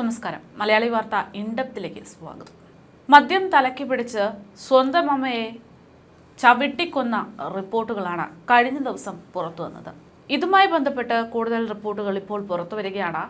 നമസ്കാരം. മലയാളി വാർത്ത ഇൻഡപ്തിലേക്ക് സ്വാഗതം. മദ്യം തലക്കി പിടിച്ച് സ്വന്തം അമ്മയെ ചവിട്ടിക്കൊന്ന റിപ്പോർട്ടുകളാണ് കഴിഞ്ഞ ദിവസം പുറത്തു വന്നത് ഇതുമായി ബന്ധപ്പെട്ട് കൂടുതൽ റിപ്പോർട്ടുകൾ ഇപ്പോൾ പുറത്തു വരികയാണ്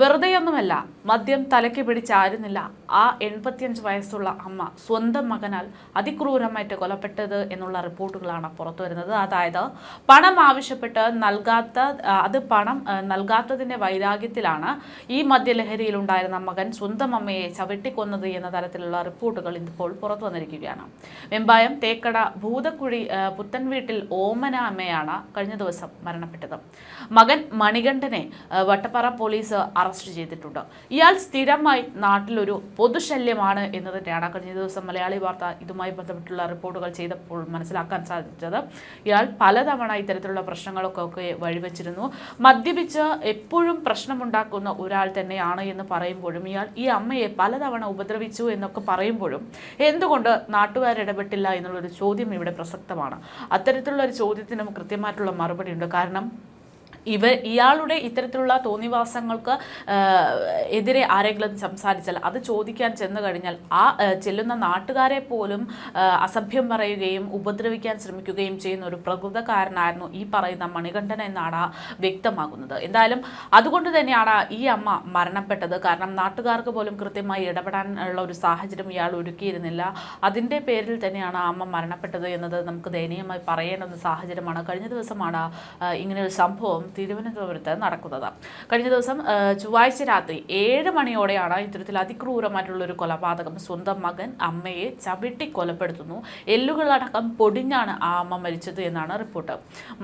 വെറുതെയൊന്നുമല്ല മദ്യം തലയ്ക്ക് പിടിച്ചായിരുന്നില്ല ആ എൺപത്തിയഞ്ച് വയസ്സുള്ള അമ്മ സ്വന്തം മകനാൽ അതിക്രൂരമായിട്ട് കൊലപ്പെട്ടത് എന്നുള്ള റിപ്പോർട്ടുകളാണ് പുറത്തു വരുന്നത്. അതായത് പണം ആവശ്യപ്പെട്ട് നൽകാത്ത അത് പണം നൽകാത്തതിന്റെ വൈരാഗ്യത്തിലാണ് ഈ മദ്യലഹരിയിലുണ്ടായിരുന്ന മകൻ സ്വന്തം അമ്മയെ ചവിട്ടിക്കൊന്നത് എന്ന തരത്തിലുള്ള റിപ്പോർട്ടുകൾ ഇപ്പോൾ പുറത്തു വന്നിരിക്കുകയാണ്. വെമ്പായം തേക്കട ഭൂതക്കുഴി പുത്തൻ വീട്ടിൽ ഓമന അമ്മയാണ് കഴിഞ്ഞ ദിവസം മരണപ്പെട്ടത്. മകൻ മണികണ്ഠനെ വട്ടപ്പാറ പോലീസ് അറസ്റ്റ് ചെയ്തിട്ടുണ്ട്. ഇയാൾ സ്ഥിരമായി നാട്ടിലൊരു പൊതുശല്യമാണ് എന്ന് തന്നെയാണ് കഴിഞ്ഞ ദിവസം മലയാളി വാർത്ത ഇതുമായി ബന്ധപ്പെട്ടുള്ള റിപ്പോർട്ടുകൾ ചെയ്തപ്പോൾ മനസ്സിലാക്കാൻ സാധിച്ചത്. ഇയാൾ പലതവണ ഇത്തരത്തിലുള്ള പ്രശ്നങ്ങളൊക്കെ ഒക്കെ വഴിവെച്ചിരുന്നു. മദ്യപിച്ച് എപ്പോഴും പ്രശ്നമുണ്ടാക്കുന്ന ഒരാൾ തന്നെയാണ് എന്ന് പറയുമ്പോഴും ഇയാൾ ഈ അമ്മയെ പലതവണ ഉപദ്രവിച്ചു എന്നൊക്കെ പറയുമ്പോഴും എന്തുകൊണ്ട് നാട്ടുകാർ ഇടപെട്ടില്ല എന്നുള്ളൊരു ചോദ്യം ഇവിടെ പ്രസക്തമാണ്. അത്തരത്തിലുള്ള ഒരു ചോദ്യത്തിനും കൃത്യമായിട്ടുള്ള മറുപടിയുണ്ട്. കാരണം ഇവ ഇയാളുടെ ഇത്തരത്തിലുള്ള തോന്നിവാസങ്ങൾക്ക് എതിരെ ആരെങ്കിലും സംസാരിച്ചാൽ അത് ചോദിക്കാൻ ചെന്നു കഴിഞ്ഞാൽ ആ ചെല്ലുന്ന നാട്ടുകാരെ പോലും അസഭ്യം പറയുകയും ഉപദ്രവിക്കാൻ ശ്രമിക്കുകയും ചെയ്യുന്ന ഒരു പ്രകൃതക്കാരനായിരുന്നു ഈ പറയുന്ന മണികണ്ഠൻ എന്നാണ് വ്യക്തമാകുന്നത്. എന്തായാലും അതുകൊണ്ട് തന്നെയാണ് ഈ അമ്മ മരണപ്പെട്ടത്. കാരണം നാട്ടുകാർക്ക് പോലും കൃത്യമായി ഇടപെടാനുള്ള ഒരു സാഹചര്യം ഇയാൾ ഒരുക്കിയിരുന്നില്ല. അതിന്റെ പേരിൽ തന്നെയാണ് അമ്മ മരണപ്പെട്ടത് എന്നത് നമുക്ക് ദയനീയമായി പറയേണ്ടുന്ന സാഹചര്യമാണ്. കഴിഞ്ഞ ദിവസമാണ് ഇങ്ങനെ ഒരു സംഭവം തിരുവനന്തപുരത്ത് നടക്കുന്നത്. കഴിഞ്ഞ ദിവസം ചൊവ്വാഴ്ച രാത്രി ഏഴ് മണിയോടെയാണ് ഇത്തരത്തിൽ അതിക്രൂരമായിട്ടുള്ള ഒരു കൊലപാതകം സ്വന്തം മകൻ അമ്മയെ ചവിട്ടി കൊലപ്പെടുത്തുന്നു. എല്ലുകളടക്കം പൊടിഞ്ഞാണ് ആ അമ്മ മരിച്ചത് എന്നാണ് റിപ്പോർട്ട്.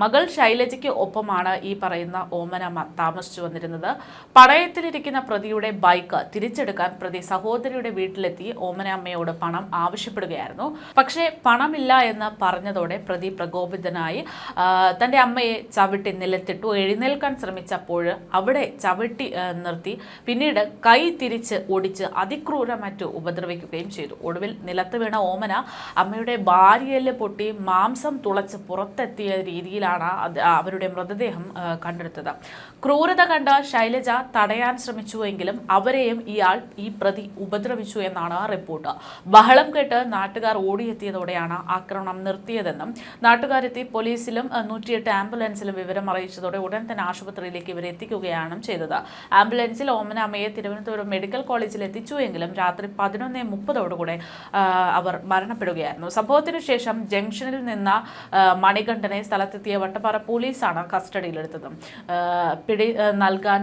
മകൾ ശൈലജയ്ക്ക് ഒപ്പമാണ് ഈ പറയുന്ന ഓമനമ്മ താമസിച്ചു വന്നിരുന്നത്. പടയത്തിലിരിക്കുന്ന പ്രതിയുടെ ബൈക്ക് തിരിച്ചെടുക്കാൻ പ്രതി സഹോദരിയുടെ വീട്ടിലെത്തി ഓമനമ്മയോട് പണം ആവശ്യപ്പെടുകയായിരുന്നു. പക്ഷേ പണമില്ല എന്ന് പറഞ്ഞതോടെ പ്രതി പ്രകോപിതനായി തന്റെ അമ്മയെ ചവിട്ടി നിലത്തിട്ടു എഴുന്നേൽക്കാൻ ശ്രമിച്ചപ്പോൾ അവിടെ ചവിട്ടി നിർത്തി. പിന്നീട് കൈ തിരിച്ച് ഒടിച്ച് അതിക്രൂരമറ്റ് ഉപദ്രവിക്കുകയും ചെയ്തു. ഒടുവിൽ നിലത്ത് വീണ ഓമന അമ്മയുടെ ഭാര്യയിൽ പൊട്ടി മാംസം തുളച്ച് പുറത്തെത്തിയ രീതിയിലാണ് അവരുടെ മൃതദേഹം കണ്ടെടുത്തത്. ക്രൂരത കണ്ട ശൈലജ തടയാൻ ശ്രമിച്ചുവെങ്കിലും അവരെയും ഇയാൾ ഈ പ്രതി ഉപദ്രവിച്ചു എന്നാണ് റിപ്പോർട്ട്. ബഹളം കേട്ട് നാട്ടുകാർ ഓടിയെത്തിയതോടെയാണ് ആക്രമണം നിർത്തിയതെന്നും നാട്ടുകാരെത്തി പോലീസിലും നൂറ്റിയെട്ട് ആംബുലൻസിലും വിവരം അറിയിച്ചതോടെ ഉടൻ തന്നെ ആശുപത്രിയിലേക്ക് ഇവരെ എത്തിക്കുകയാണ് ചെയ്തത്. ആംബുലൻസിൽ ഓമന അമ്മയെ തിരുവനന്തപുരം മെഡിക്കൽ കോളേജിൽ എത്തിച്ചുവെങ്കിലും രാത്രി പതിനൊന്ന് മുപ്പതോടുകൂടെ അവർ മരണപ്പെടുകയായിരുന്നു. സംഭവത്തിനു ശേഷം ജംഗ്ഷനിൽ നിന്ന മണികണ്ഠനെ സ്ഥലത്തെത്തിയ വട്ടപ്പാറ പോലീസാണ് കസ്റ്റഡിയിലെടുത്തത്. പിടി നൽകാൻ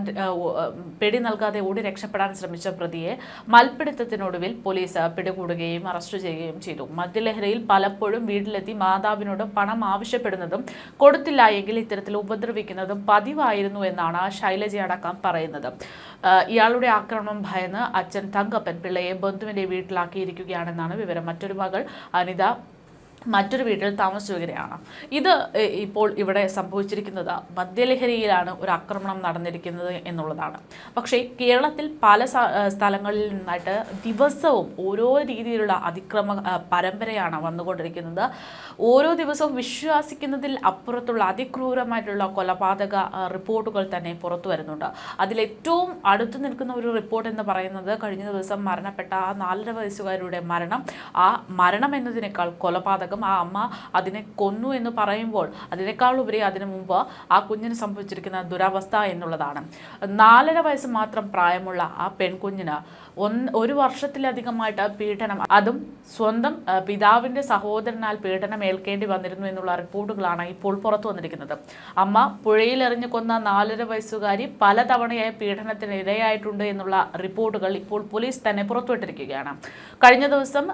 പിടി നൽകാതെ ഓടി രക്ഷപ്പെടാൻ ശ്രമിച്ച പ്രതിയെ മൽപ്പിടുത്തത്തിനൊടുവിൽ പോലീസ് പിടികൂടുകയും അറസ്റ്റ് ചെയ്യുകയും ചെയ്തു. മദ്യലഹരിയിൽ പലപ്പോഴും വീട്ടിലെത്തി മാതാവിനോട് പണം ആവശ്യപ്പെടുന്നതും കൊടുത്തില്ല എങ്കിൽ ഇത്തരത്തിൽ ഉപദ്രവിക്കുന്നതും പതിവായിരുന്നു എന്നാണ് ശൈലജയടക്കം പറയുന്നത്. ഇയാളുടെ ആക്രമണം ഭയന്ന് അച്ഛൻ തങ്കപ്പൻ പിള്ളയെ ബന്ധുവിന്റെ വീട്ടിലാക്കിയിരിക്കുകയാണെന്നാണ് വിവരം. മറ്റൊരു മകൾ അനിത മറ്റൊരു വീട്ടിൽ താമസിക്കുകയാണ് ഇത് ഇപ്പോൾ ഇവിടെ സംഭവിച്ചിരിക്കുന്നത് മദ്യലഹരിയിലാണ് ഒരു ആക്രമണം നടന്നിരിക്കുന്നത് എന്നുള്ളതാണ്. പക്ഷേ കേരളത്തിൽ പല സ്ഥലങ്ങളിൽ നിന്നായിട്ട് ദിവസവും ഓരോ രീതിയിലുള്ള അതിക്രമ പരമ്പരയാണ് വന്നുകൊണ്ടിരിക്കുന്നത്. ഓരോ ദിവസവും വിശ്വസിക്കുന്നതിൽ അപ്പുറത്തുള്ള അതിക്രൂരമായിട്ടുള്ള കൊലപാതക റിപ്പോർട്ടുകൾ തന്നെ പുറത്തു വരുന്നുണ്ട്. അതിലേറ്റവും അടുത്തു നിൽക്കുന്ന ഒരു റിപ്പോർട്ട് എന്ന് പറയുന്നത് കഴിഞ്ഞ ദിവസം മരണപ്പെട്ട ആ നാലര വയസ്സുകാരുടെ മരണം. ആ മരണം എന്നതിനേക്കാൾ കൊലപാതകം ആ അമ്മ അതിനെ കൊന്നു എന്ന് പറയുമ്പോൾ അതിനേക്കാൾ ഉപരി അതിനു മുമ്പ് ആ കുഞ്ഞിന് സംഭവിച്ചിരിക്കുന്ന ദുരവസ്ഥ എന്നുള്ളതാണ്. നാലര വയസ്സ് മാത്രം പ്രായമുള്ള ആ പെൺകുഞ്ഞിന് ഒന്ന് ഒരു വർഷത്തിലധികമായിട്ട് പീഡനം അതും സ്വന്തം പിതാവിന്റെ സഹോദരനാൽ പീഡനം ഏൽക്കേണ്ടി വന്നിരുന്നു എന്നുള്ള റിപ്പോർട്ടുകളാണ് ഇപ്പോൾ പുറത്തു വന്നിരിക്കുന്നത്. അമ്മ പുഴയിലെറിഞ്ഞു കൊന്ന നാലര വയസ്സുകാരി പലതവണയായി പീഡനത്തിന് ഇരയായിട്ടുണ്ട് എന്നുള്ള റിപ്പോർട്ടുകൾ ഇപ്പോൾ പോലീസ് തന്നെ പുറത്തുവിട്ടിരിക്കുകയാണ്. കഴിഞ്ഞ ദിവസം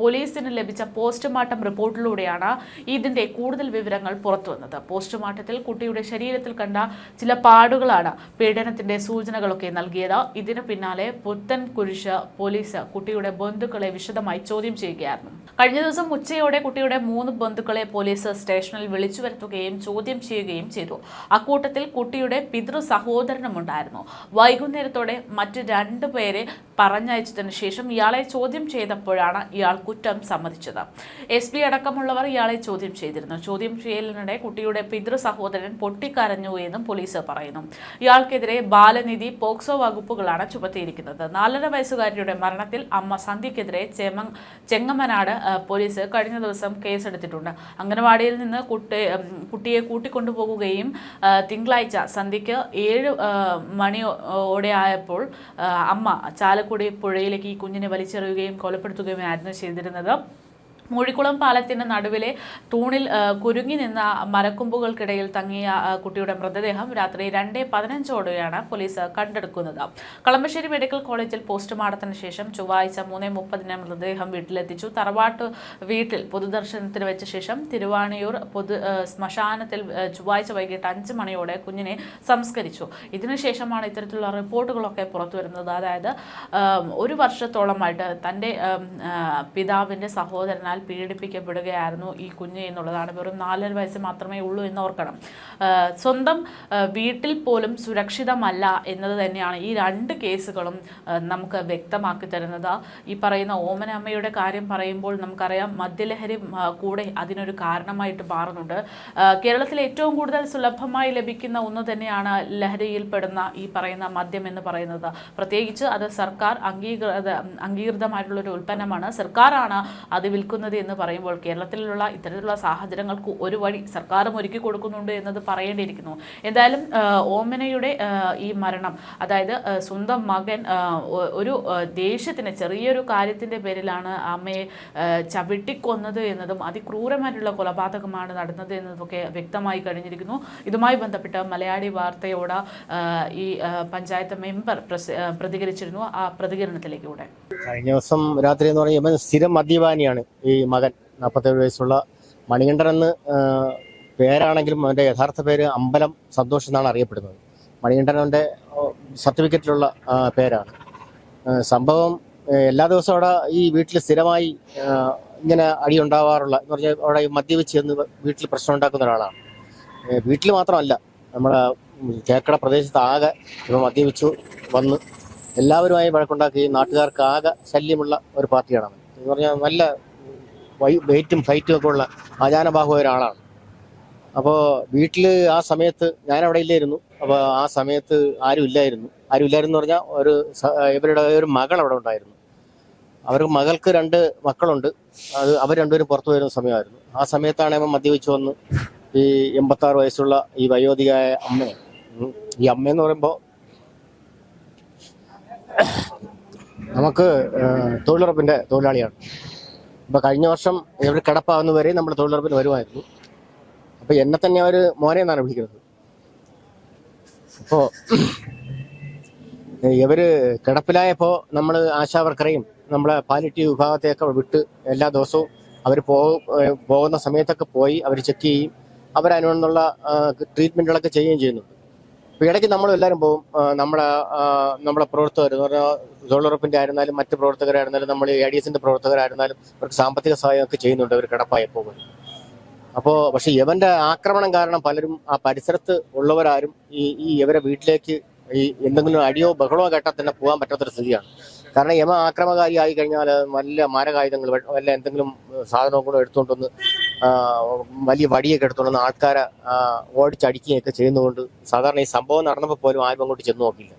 പോലീസിന് ലഭിച്ച പോസ്റ്റ്മോർട്ടം റിപ്പോർട്ടിലൂടെയാണ് ഇതിന്റെ കൂടുതൽ വിവരങ്ങൾ പുറത്തുവന്നത്. പോസ്റ്റ്മോർട്ടത്തിൽ കുട്ടിയുടെ ശരീരത്തിൽ കണ്ട ചില പാടുകളാണ് പീഡനത്തിന്റെ സൂചനകളൊക്കെ നൽകിയത്. ഇതിനു പിന്നാലെ പുത്തൻ കുരിശ് പോലീസ് കുട്ടിയുടെ ബന്ധുക്കളെ വിശദമായി ചോദ്യം ചെയ്യുകയായിരുന്നു. കഴിഞ്ഞ ദിവസം ഉച്ചയോടെ കുട്ടിയുടെ മൂന്ന് ബന്ധുക്കളെ പോലീസ് സ്റ്റേഷനിൽ വിളിച്ചു വരുത്തുകയും ചോദ്യം ചെയ്യുകയും ചെയ്തു. അക്കൂട്ടത്തിൽ കുട്ടിയുടെ പിതൃ സഹോദരനും ഉണ്ടായിരുന്നു വൈകുന്നേരത്തോടെ മറ്റ് രണ്ടു പേരെ പറഞ്ഞയച്ചതിന് ശേഷം ഇയാളെ ചോദ്യം ചെയ്തപ്പോഴാണ് ഇയാൾ കുറ്റം സമ്മതിച്ചത്. എസ് പി അടക്കമുള്ളവർ ഇയാളെ ചോദ്യം ചെയ്തിരുന്നു. ചോദ്യം ചെയ്യലിനിടെ കുട്ടിയുടെ പിതൃ സഹോദരൻ പൊട്ടിക്കരഞ്ഞു എന്നും പോലീസ് പറയുന്നു. ഇയാൾക്കെതിരെ ബാലനിധി പോക്സോ വകുപ്പുകളാണ് ചുമത്തിയിരിക്കുന്നത്. നാലര വയസ്സുകാരിയുടെ മരണത്തിൽ അമ്മ സന്ധ്യക്കെതിരെ ചെമങ് ചെങ്ങമനാട് പോലീസ് കഴിഞ്ഞ ദിവസം കേസെടുത്തിട്ടുണ്ട്. അംഗനവാടിയിൽ നിന്ന് കുട്ടി കുട്ടിയെ കൂട്ടിക്കൊണ്ടുപോകുകയും തിങ്കളാഴ്ച സന്ധ്യയ്ക്ക് ഏഴ് മണിയോടെ ആയപ്പോൾ അമ്മ ചാലക്കുടി പുഴയിലേക്ക് ഈ കുഞ്ഞിനെ വലിച്ചെറിയുകയും കൊലപ്പെടുത്തുകയുമായിരുന്നു ചെയ്തിരുന്നത്. മൂഴിക്കുളം പാലത്തിന് നടുവിലെ തൂണിൽ കുരുങ്ങി നിന്ന മരക്കൊമ്പുകൾക്കിടയിൽ തങ്ങിയ കുട്ടിയുടെ മൃതദേഹം രാത്രി രണ്ട് പതിനഞ്ചോടെയാണ് പോലീസ് കണ്ടെടുക്കുന്നത്. കളമശ്ശേരി മെഡിക്കൽ കോളേജിൽ പോസ്റ്റ്മോർട്ടത്തിന് ശേഷം ചൊവ്വാഴ്ച മൂന്ന് മുപ്പതിന് മൃതദേഹം വീട്ടിലെത്തിച്ചു. തറവാട്ട് വീട്ടിൽ പൊതുദർശനത്തിന് വെച്ച ശേഷം തിരുവാണിയൂർ പൊതു ശ്മശാനത്തിൽ ചൊവ്വാഴ്ച വൈകിട്ട് അഞ്ച് മണിയോടെ കുഞ്ഞിനെ സംസ്കരിച്ചു. ഇതിനുശേഷമാണ് ഇത്തരത്തിലുള്ള റിപ്പോർട്ടുകളൊക്കെ പുറത്തുവരുന്നത് അതായത് ഒരു വർഷത്തോളമായിട്ട് തന്റെ പിതാവിന്റെ സഹോദരനാൽ പീഡിപ്പിക്കപ്പെടുകയായിരുന്നു ഈ കുഞ്ഞ് എന്നുള്ളതാണ്. വെറും നാലര വയസ്സ് മാത്രമേ ഉള്ളൂ എന്ന് ഓർക്കണം. സ്വന്തം വീട്ടിൽ പോലും സുരക്ഷിതമല്ല എന്നത് തന്നെയാണ് ഈ രണ്ട് കേസുകളും നമുക്ക് വ്യക്തമാക്കി തരുന്നത്. ഈ പറയുന്ന ഓമനമ്മയുടെ കാര്യം പറയുമ്പോൾ നമുക്കറിയാം മദ്യലഹരി കൂടെ അതിനൊരു കാരണമായിട്ട് മാറുന്നുണ്ട്. കേരളത്തിൽ ഏറ്റവും കൂടുതൽ സുലഭമായി ലഭിക്കുന്ന ഒന്ന് തന്നെയാണ് ലഹരിയിൽപ്പെടുന്ന ഈ പറയുന്ന മദ്യം എന്ന് പറയുന്നത്. പ്രത്യേകിച്ച് അത് സർക്കാർ അംഗീകൃത അംഗീകൃതമായിട്ടുള്ള ഒരു ഉൽപ്പന്നമാണ്. സർക്കാരാണ് അത് വിൽക്കുന്നത് എന്ന് പറയുമ്പോൾ കേരളത്തിലുള്ള ഇത്തരത്തിലുള്ള സാഹചര്യങ്ങൾക്ക് ഒരു വഴി സർക്കാരും ഒരുക്കി കൊടുക്കുന്നുണ്ട് എന്നത് പറയേണ്ടിയിരിക്കുന്നു. എന്തായാലും ഓമനയുടെ ഈ മരണം അതായത് സ്വന്തം മകൻ ഒരു ദേഷ്യത്തിന് ചെറിയൊരു കാര്യത്തിന്റെ പേരിലാണ് അമ്മയെ ചവിട്ടിക്കൊന്നത് എന്നതും അതിക്രൂരമായിട്ടുള്ള കൊലപാതകമാണ് നടന്നത് എന്നതൊക്കെ വ്യക്തമായി കഴിഞ്ഞിരിക്കുന്നു. ഇതുമായി ബന്ധപ്പെട്ട് മലയാളി വാർത്തയോട് ഈ പഞ്ചായത്ത് മെമ്പർ പ്രതികരിച്ചിരുന്നു. ആ പ്രതികരണത്തിലേക്ക് കൂടെ കഴിഞ്ഞ ദിവസം രാത്രി എന്ന് പറഞ്ഞാൽ സ്ഥിരം മദ്യപാനിയാണ്. ഈ മകൻ നാൽപ്പത്തേഴ് വയസ്സുള്ള മണികണ്ഠൻ എന്ന് പേരാണെങ്കിലും അവന്റെ യഥാർത്ഥ പേര് അമ്പലം സന്തോഷ് എന്നാണ് അറിയപ്പെടുന്നത്. മണികണ്ഠനവന്റെ സർട്ടിഫിക്കറ്റിലുള്ള പേരാണ്. സംഭവം എല്ലാ ദിവസവും അവിടെ ഈ വീട്ടിൽ സ്ഥിരമായി ഇങ്ങനെ അടി ഉണ്ടാവാറുള്ള എന്ന് പറഞ്ഞാൽ അവിടെ ഈ മദ്യപിച്ച് ചെന്ന് വീട്ടിൽ പ്രശ്നം ഉണ്ടാക്കുന്ന ഒരാളാണ്. വീട്ടിൽ മാത്രമല്ല നമ്മുടെ കേക്കട പ്രദേശത്ത് ആകെ ഇവ മദ്യപിച്ചു വന്ന് എല്ലാവരുമായി വഴക്കുണ്ടാക്കുകയും നാട്ടുകാർക്ക് ആകെ ശല്യമുള്ള ഒരു പാർട്ടിയാണ് എന്ന് പറഞ്ഞാൽ നല്ല വെയിറ്റും ഫൈറ്റും ഒക്കെ ഉള്ള ആചാനബാഹുവായ ഒരാളാണ്. അപ്പോൾ വീട്ടിൽ ആ സമയത്ത് ഞാൻ അവിടെ ഇല്ലായിരുന്നു. അപ്പോൾ ആ സമയത്ത് ആരും ഇല്ലായിരുന്നു. ആരും ഇല്ലായിരുന്നു എന്ന് പറഞ്ഞാൽ ഒരു ഇവരുടെ ഒരു മകൾ അവിടെ ഉണ്ടായിരുന്നു. അവർക്ക് മകൾക്ക് രണ്ട് മക്കളുണ്ട്. അത് അവർ രണ്ടുപേരും പുറത്തു വരുന്ന സമയമായിരുന്നു. ആ സമയത്താണ് അവൻ മദ്യപിച്ചു വന്ന് ഈ എൺപത്താറ് വയസ്സുള്ള ഈ വയോധികയായ അമ്മ ഈ അമ്മയെന്ന് പറയുമ്പോൾ നമുക്ക് തൊഴിലുറപ്പിന്റെ തൊഴിലാളിയാണ്. അപ്പൊ കഴിഞ്ഞ വർഷം ഇവർ കിടപ്പാവുന്ന വരെ നമ്മൾ തൊഴിലുറപ്പിൽ വരുമായിരുന്നു. അപ്പൊ എന്നെ തന്നെ അവർ മോനെ എന്നാണ് വിളിക്കുന്നത്. അപ്പോ ഇവർ കിടപ്പിലായപ്പോ നമ്മൾ ആശാവർക്കറേയും നമ്മളെ പാലിറ്റീവ് വിഭാഗത്തെയൊക്കെ വിട്ട് എല്ലാ ദിവസവും അവർ പോകുന്ന സമയത്തൊക്കെ പോയി അവർ ചെക്ക് ചെയ്യും. അവരതിനുള്ള ട്രീറ്റ്മെന്റുകളൊക്കെ ചെയ്യുകയും ചെയ്യുന്നുണ്ട്. ഇടയ്ക്ക് നമ്മൾ എല്ലാവരും പോകും നമ്മുടെ നമ്മുടെ പ്രവർത്തകർ എന്ന് പറഞ്ഞാൽ തൊഴിലുറപ്പിന്റെ ആയിരുന്നാലും മറ്റ് പ്രവർത്തകരായിരുന്നാലും നമ്മൾ എ ഡി എസിന്റെ പ്രവർത്തകരായിരുന്നാലും അവർക്ക് സാമ്പത്തിക സഹായം ഒക്കെ ചെയ്യുന്നുണ്ട് അവർ കിടപ്പായി പോകുന്നു അപ്പോൾ പക്ഷേ ഇവന്റെ ആക്രമണം കാരണം പലരും ആ പരിസരത്ത് ഉള്ളവരാരും ഈ ഈ ഇവരെ വീട്ടിലേക്ക് ഈ എന്തെങ്കിലും അടിയോ ബഹളമോ കേട്ടാൽ തന്നെ പോകാൻ പറ്റാത്തൊരു സ്ഥിതിയാണ്. കാരണം യമ ആക്രമകാരി ആയി കഴിഞ്ഞാൽ വല്ല മാരകായുധങ്ങൾ വല്ല എന്തെങ്കിലും സാധനവും കൂടെ എടുത്തുകൊണ്ടൊന്ന് വലിയ വടിയൊക്കെ എടുത്തുകൊണ്ടൊന്ന് ആൾക്കാരെ ഓടിച്ചടിക്കുകയൊക്കെ ചെയ്യുന്നതുകൊണ്ട് സാധാരണ ഈ സംഭവം നടന്നപ്പോൾ പോലും ആരും അങ്ങോട്ട് ചെന്ന് നോക്കില്ല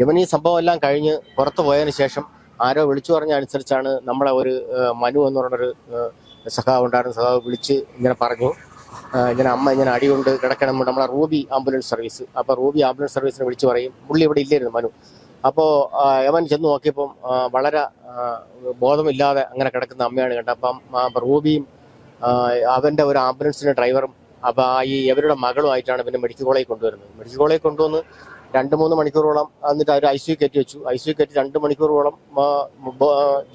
യമൻ ഈ സംഭവം എല്ലാം കഴിഞ്ഞ് പുറത്തു പോയതിനു ശേഷം ആരോ വിളിച്ചു പറഞ്ഞ അനുസരിച്ചാണ് നമ്മളെ ഒരു മനു എന്ന് പറഞ്ഞൊരു സഖാവ് ഉണ്ടായിരുന്ന. സഖാവ് വിളിച്ച് ഇങ്ങനെ പറഞ്ഞു. ഇങ്ങനെ അമ്മ ഇങ്ങനെ അടികൊണ്ട് കിടക്കണം. നമ്മളെ റൂബി ആംബുലൻസ് സർവീസ്. അപ്പോൾ റൂബി ആംബുലൻസ് സർവീസിനെ വിളിച്ച് പറയും പുള്ളി ഇവിടെ ഇല്ലായിരുന്നു മനു. അപ്പോൾ യമൻ ചെന്ന് നോക്കിയപ്പം വളരെ ബോധമില്ലാതെ അങ്ങനെ കിടക്കുന്ന അമ്മയാണ് കണ്ടത്. അപ്പം റൂബിയും അവന്റെ ഒരു ആംബുലൻസിന്റെ ഡ്രൈവറും അപ്പം ആ ഈ ഇവരുടെ മകളുമായിട്ടാണ് പിന്നെ മെഡിക്കൽ കോളേജിൽ കൊണ്ടുവരുന്നത്. മെഡിക്കൽ കോളേജിൽ കൊണ്ടുവന്ന് രണ്ട് മൂന്ന് മണിക്കൂറോളം എന്നിട്ട് അവർ ഐ സി കയറ്റി വെച്ചു. ഐ സി കയറ്റി രണ്ട് മണിക്കൂറോളം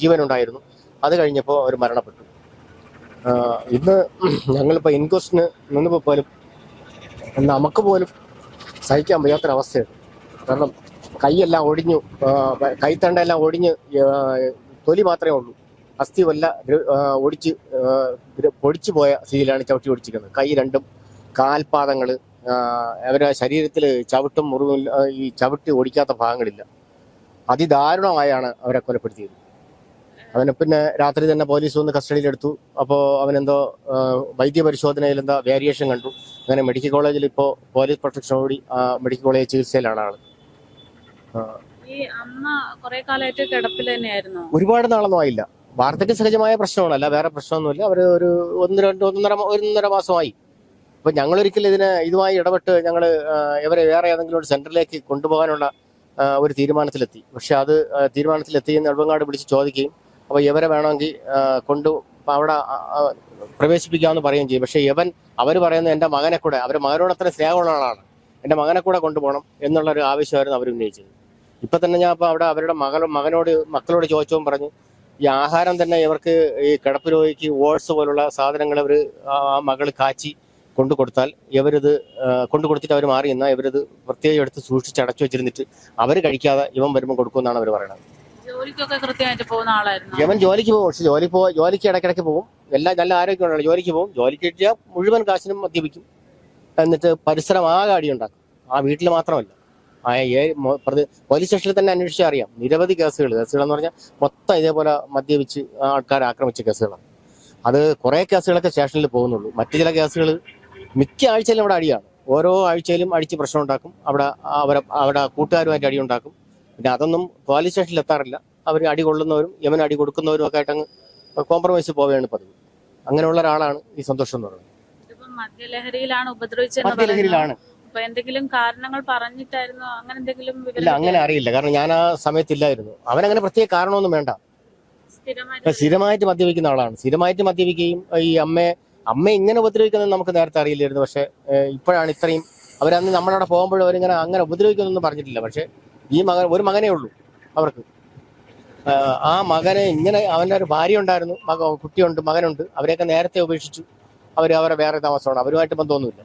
ജീവനുണ്ടായിരുന്നു. അത് കഴിഞ്ഞപ്പോൾ അവർ മരണപ്പെട്ടു. ഇന്ന് ഞങ്ങളിപ്പോൾ ഇൻക്വസ്റ്റിന് നിന്നപ്പോൾ പോലും നമുക്ക് പോലും സഹിക്കാൻ വയ്യാത്തൊരവസ്ഥയാണ്. കാരണം കൈയെല്ലാം ഒടിഞ്ഞു കൈത്തണ്ട കൈത്തണ്ടെല്ലാം ഒടിഞ്ഞ് തൊലി മാത്രമേ ഉള്ളൂ. അസ്ഥി വല്ല ഒടിച്ച് പൊടിച്ചു പോയ സ്ഥിതിയിലാണ് ചവിട്ടി ഒടിച്ചിരിക്കുന്നത്. കൈ രണ്ടും കാൽപാദങ്ങൾ അവരുടെ ശരീരത്തിൽ ചവിട്ടും മുറിവും ഈ ചവിട്ടി ഒടിക്കാത്ത ഭാഗങ്ങളില്ല. അതിദാരുണമായാണ് അവരെ കൊലപ്പെടുത്തിയത്. അവനെ പിന്നെ രാത്രി തന്നെ പോലീസ് വന്ന് കസ്റ്റഡിയിലെടുത്തു. അപ്പോൾ അവനെന്തോ വൈദ്യ പരിശോധനയിൽ എന്താ വേരിയേഷൻ കണ്ടു. അങ്ങനെ മെഡിക്കൽ കോളേജിൽ ഇപ്പോൾ പോലീസ് പ്രൊട്ടക്ഷനോടി മെഡിക്കൽ കോളേജ് ചികിത്സയിലാണ് ആൾ. ഈ അമ്മ ഒരുപാട് നാളൊന്നും ആയില്ല. വാർദ്ധക്യ സഹജമായ പ്രശ്നമാണ്. അല്ല വേറെ പ്രശ്നമൊന്നുമില്ല. അവർ ഒരു ഒന്ന് രണ്ട് ഒന്നര ഒന്നര മാസമായി. അപ്പൊ ഞങ്ങൾ ഒരിക്കലും ഇതിനെ ഇതുമായി ഇടപെട്ട് ഞങ്ങൾ ഇവരെ വേറെ ഏതെങ്കിലും ഒരു സെന്ററിലേക്ക് കൊണ്ടുപോകാനുള്ള ഒരു തീരുമാനത്തിലെത്തി. പക്ഷെ അത് തീരുമാനത്തിലെത്തി നെടുവങ്ങാട് വിളിച്ച് ചോദിക്കുകയും അപ്പോൾ ഇവരെ വേണമെങ്കിൽ കൊണ്ടു അവിടെ പ്രവേശിപ്പിക്കാമെന്ന് പറയുകയും ചെയ്യും. പക്ഷെ ഇവൻ അവർ പറയുന്നത് എന്റെ മകനെ കൂടെ അവർ മകനോടത്തിന് സ്നേഹമുള്ള ആളാണ്. എന്റെ മകനെ കൂടെ കൊണ്ടുപോകണം എന്നുള്ളൊരു ആവശ്യമായിരുന്നു അവർ ഉന്നയിച്ചത്. ഇപ്പൊ തന്നെ ഞാൻ ഇപ്പൊ അവിടെ അവരുടെ മകൾ മകനോട് മക്കളോട് ചോദിച്ചോം പറഞ്ഞു. ഈ ആഹാരം തന്നെ ഇവർക്ക് ഈ കിടപ്പ് രോഗിക്ക് ഓട്സ് പോലുള്ള സാധനങ്ങൾ അവർ ആ മകൾ കാച്ചി കൊണ്ടു കൊടുത്താൽ ഇവരിത് കൊണ്ടു കൊടുത്തിട്ട് അവർ മാറി എന്നാൽ ഇവരിത് പ്രത്യേകം എടുത്ത് സൂക്ഷിച്ച് അടച്ചു വെച്ചിരുന്നിട്ട് അവർ കഴിക്കാതെ ഇവൻ വരുമ്പോൾ കൊടുക്കുമെന്നാണ് അവർ പറയുന്നത് ജോലിക്കൊക്കെ കൃത്യമായിട്ട് പോകുന്ന ആളായിരുന്നു. ഇവൻ ജോലിക്ക് പോകും പക്ഷെ ജോലി പോ ജോലിക്ക് ഇടയ്ക്കിടയ്ക്ക് പോകും. എല്ലാം നല്ല ആരോഗ്യമുള്ള ജോലിക്ക് പോകും. ജോലിക്ക് കിട്ടിയാൽ മുഴുവൻ കാശിനും മദ്യപിക്കും. എന്നിട്ട് പരിസരം ആകെ അടിയുണ്ടാക്കും. ആ വീട്ടിൽ മാത്രമല്ല. പോലീസ് സ്റ്റേഷനിൽ തന്നെ അന്വേഷിച്ചാൽ അറിയാം. നിരവധി കേസുകൾ കേസുകൾ എന്ന് പറഞ്ഞാൽ മൊത്തം ഇതേപോലെ മദ്യപിച്ച് ആൾക്കാർ ആക്രമിച്ച കേസുകളാണ്. അത് കുറേ കേസുകളൊക്കെ സ്റ്റേഷനിൽ പോകുന്നുള്ളൂ. മറ്റു ചില കേസുകൾ മിക്ക ആഴ്ചയിലും അവിടെ അടിയാണ്. ഓരോ ആഴ്ചയിലും അടിച്ച് പ്രശ്നം ഉണ്ടാക്കും. അവിടെ അവരെ അവിടെ കൂട്ടുകാരുമായിട്ട് അടി ഉണ്ടാക്കും. പിന്നെ അതൊന്നും പോലീസ് സ്റ്റേഷനിൽ എത്താറില്ല. അവർ അടി കൊള്ളുന്നവരും യമൻ അടി കൊടുക്കുന്നവരും ഒക്കെ ആയിട്ട് അങ്ങ് കോംപ്രമൈസ് പോവുകയാണ് പതിവ്. അങ്ങനെയുള്ള ഒരാളാണ് ഈ സന്തോഷം എന്ന് പറയുന്നത്. മദ്യലഹരിയിലാണ് ഉപദ്രവിച്ചത് മദ്യലഹരിയിലാണ്. അപ്പൊ എന്തെങ്കിലും കാരണങ്ങൾ പറഞ്ഞിട്ടായിരുന്നോ? അങ്ങനെ എന്തെങ്കിലും ഇല്ല അങ്ങനെ അറിയില്ല. കാരണം ഞാൻ ആ സമയത്തില്ലായിരുന്നു. അവനങ്ങനെ പ്രത്യേക കാരണമൊന്നും വേണ്ട. സ്ഥിരമായിട്ട് മദ്യപിക്കുന്ന ആളാണ്. സ്ഥിരമായിട്ട് മദ്യപിക്കുകയും ഈ അമ്മയെ അമ്മ ഇങ്ങനെ ഉപദ്രവിക്കുന്നത് നമുക്ക് നേരത്തെ അറിയില്ലായിരുന്നു. പക്ഷെ ഇപ്പോഴാണ് ഇത്രയും അവരന്ന് നമ്മളവിടെ പോകുമ്പോഴും അവരിങ്ങനെ അങ്ങനെ ഉപദ്രവിക്കുന്നൊന്നും പറഞ്ഞിട്ടില്ല. പക്ഷെ ഈ മകൻ ഒരു മകനേ ഉള്ളൂ അവർക്ക്. ആ മകനെ ഇങ്ങനെ അവന്റെ ഒരു ഭാര്യ ഉണ്ടായിരുന്നു. മക കുട്ടിയുണ്ട് മകനുണ്ട്. അവരെയൊക്കെ നേരത്തെ ഉപേക്ഷിച്ചു. അവർ അവരെ വേറെ താമസമാണ്. അവരുമായിട്ട് ബന്ധമൊന്നുമില്ല.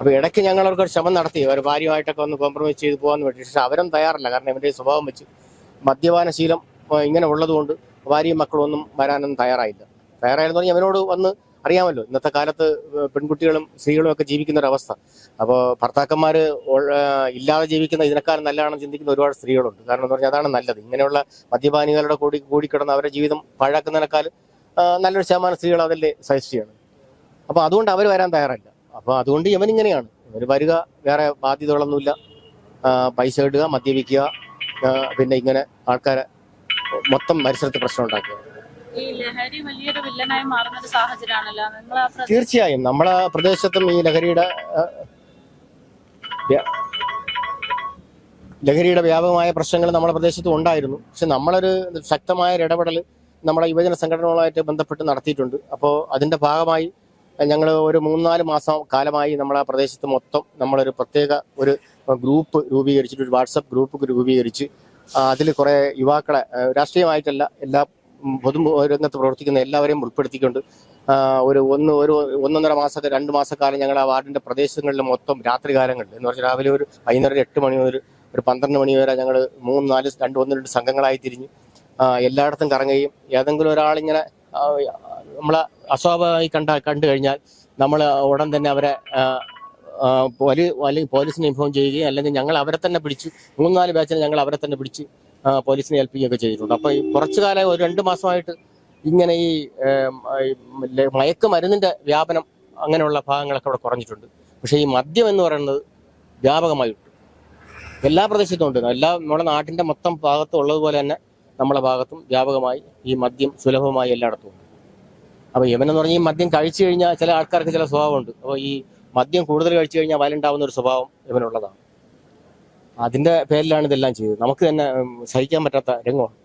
അപ്പൊ ഇടയ്ക്ക് ഞങ്ങൾ അവർക്ക് ഒരു ശ്രമം നടത്തി. അവർ ഭാര്യയുമായിട്ടൊക്കെ ഒന്ന് കോംപ്രമൈസ് ചെയ്ത് പോകാൻ വേണ്ടി പക്ഷെ അവരും തയ്യാറല്ല. കാരണം ഇവന്റെ സ്വഭാവം വെച്ച് മദ്യപാന ശീലം ആ, ഇങ്ങനെ ഉള്ളതുകൊണ്ട് ഭാര്യയും മക്കളൊന്നും വരാനൊന്നും തയ്യാറായില്ല. തയ്യാറായെന്ന് പറഞ്ഞാൽ അവനോട് വന്ന് അറിയാമല്ലോ. ഇന്നത്തെ കാലത്ത് പെൺകുട്ടികളും സ്ത്രീകളും ഒക്കെ ജീവിക്കുന്ന ഒരു അവസ്ഥ. അപ്പോൾ ഭർത്താക്കന്മാർ ഇല്ലാതെ ജീവിക്കുന്ന ഇതിനേക്കാളും നല്ലതാണെന്ന് ചിന്തിക്കുന്ന ഒരുപാട് സ്ത്രീകളുണ്ട്. കാരണം എന്ന് പറഞ്ഞാൽ അതാണ് നല്ലത്. ഇങ്ങനെയുള്ള മദ്യപാനികളുടെ കൂടി കൂടിക്കിടന്ന് അവരുടെ ജീവിതം പാഴാക്കുന്നതിനേക്കാൾ നല്ലൊരു ശതമാനം സ്ത്രീകൾ അതല്ലേ സജസ്റ്റ് ചെയ്യണം അപ്പോൾ അതുകൊണ്ട് അവർ വരാൻ തയ്യാറല്ല അപ്പോൾ അതുകൊണ്ട് ഇവൻ ഇങ്ങനെയാണ്. ഇവർ വരിക വേറെ ബാധ്യതകളൊന്നുമില്ല. പൈസ ഇടുക മദ്യപിക്കുക പിന്നെ ഇങ്ങനെ ആൾക്കാരെ മൊത്തം പരിസരത്ത് പ്രശ്നം ഉണ്ടാക്കുക. തീർച്ചയായും. നമ്മളെ പ്രദേശത്തും ഈ ലഹരിയുടെ ലഹരിയുടെ വ്യാപകമായ പ്രശ്നങ്ങൾ നമ്മുടെ പ്രദേശത്തും ഉണ്ടായിരുന്നു. പക്ഷെ നമ്മളൊരു ശക്തമായ ഒരു ഇടപെടൽ നമ്മുടെ യുവജന സംഘടനകളുമായിട്ട് ബന്ധപ്പെട്ട് നടത്തിയിട്ടുണ്ട്. അപ്പോൾ അതിന്റെ ഭാഗമായി ഞങ്ങൾ ഒരു മൂന്നാൽ മാസം കാലമായി നമ്മളെ പ്രദേശത്ത് മൊത്തം നമ്മളൊരു പ്രത്യേക ഒരു ഗ്രൂപ്പ് രൂപീകരിച്ചിട്ട് ഒരു വാട്സപ്പ് ഗ്രൂപ്പ് രൂപീകരിച്ച് അതിൽ കുറേ യുവാക്കളെ രാഷ്ട്രീയമായിട്ടല്ല എല്ലാ പൊതു രംഗത്ത് പ്രവർത്തിക്കുന്ന എല്ലാവരെയും ഉൾപ്പെടുത്തിക്കൊണ്ട് ഒരു ഒന്ന് ഒരു ഒന്നൊന്നര മാസത്തെ രണ്ട് മാസക്കാലം ഞങ്ങൾ ആ വാർഡിന്റെ പ്രദേശങ്ങളിൽ മൊത്തം രാത്രി കാലങ്ങളിൽ എന്ന് പറഞ്ഞാൽ രാവിലെ ഒരു വൈകുന്നേരം എട്ട് മണി മുതൽ ഒരു പന്ത്രണ്ട് മണി വരെ ഞങ്ങൾ മൂന്ന് നാല് രണ്ട് ഒന്ന് രണ്ട് സംഘങ്ങളായി തിരിഞ്ഞ് എല്ലായിടത്തും കറങ്ങുകയും ഏതെങ്കിലും ഒരാളിങ്ങനെ നമ്മളെ അസ്വാഭാവികമായി കണ്ട കണ്ടു കഴിഞ്ഞാൽ നമ്മൾ ഉടൻ തന്നെ അവരെ ആ, അല്ലെങ്കിൽ പോലീസിനെ ഇൻഫോം ചെയ്യുകയും അല്ലെങ്കിൽ ഞങ്ങൾ അവരെ തന്നെ പിടിച്ച് മൂന്നാൽ ബാച്ചിന് ഞങ്ങൾ അവരെ തന്നെ പിടിച്ച് പോലീസിനെ ഏൽപ്പിക്കുകയൊക്കെ ചെയ്തിട്ടുണ്ട്. അപ്പോൾ ഈ കുറച്ചു കാലം ഒരു രണ്ട് മാസമായിട്ട് ഇങ്ങനെ ഈ ഏം, മരുന്നിന്റെ ല- മയക്കുമരുന്നിന്റെ വ്യാപനം അങ്ങനെയുള്ള ഭാഗങ്ങളൊക്കെ അവിടെ കുറഞ്ഞിട്ടുണ്ട്. പക്ഷേ ഈ മദ്യം എന്ന് പറയുന്നത് വ്യാപകമായിട്ടുണ്ട് എല്ലാ പ്രദേശത്തും ഉണ്ട്. എല്ലാ നമ്മുടെ നാട്ടിന്റെ മൊത്തം ഭാഗത്തും ഉള്ളതുപോലെ തന്നെ നമ്മളെ ഭാഗത്തും വ്യാപകമായി ഈ മദ്യം സുലഭമായി എല്ലായിടത്തും ഉണ്ട്. അപ്പൊ എന്ന് പറഞ്ഞാൽ ഈ മദ്യം കഴിച്ചു കഴിഞ്ഞാൽ ചില ആൾക്കാർക്ക് ചില സ്വഭാവമുണ്ട്. അപ്പോൾ ഈ മദ്യം കൂടുതൽ കഴിച്ചു കഴിഞ്ഞാൽ വയലുണ്ടാവുന്ന ഒരു സ്വഭാവം ഇവനുള്ളതാണ് അതിന്റെ പേരിലാണ് ഇതെല്ലാം ചെയ്തത്. നമുക്ക് തന്നെ സഹിക്കാൻ പറ്റാത്ത രംഗമാണ്.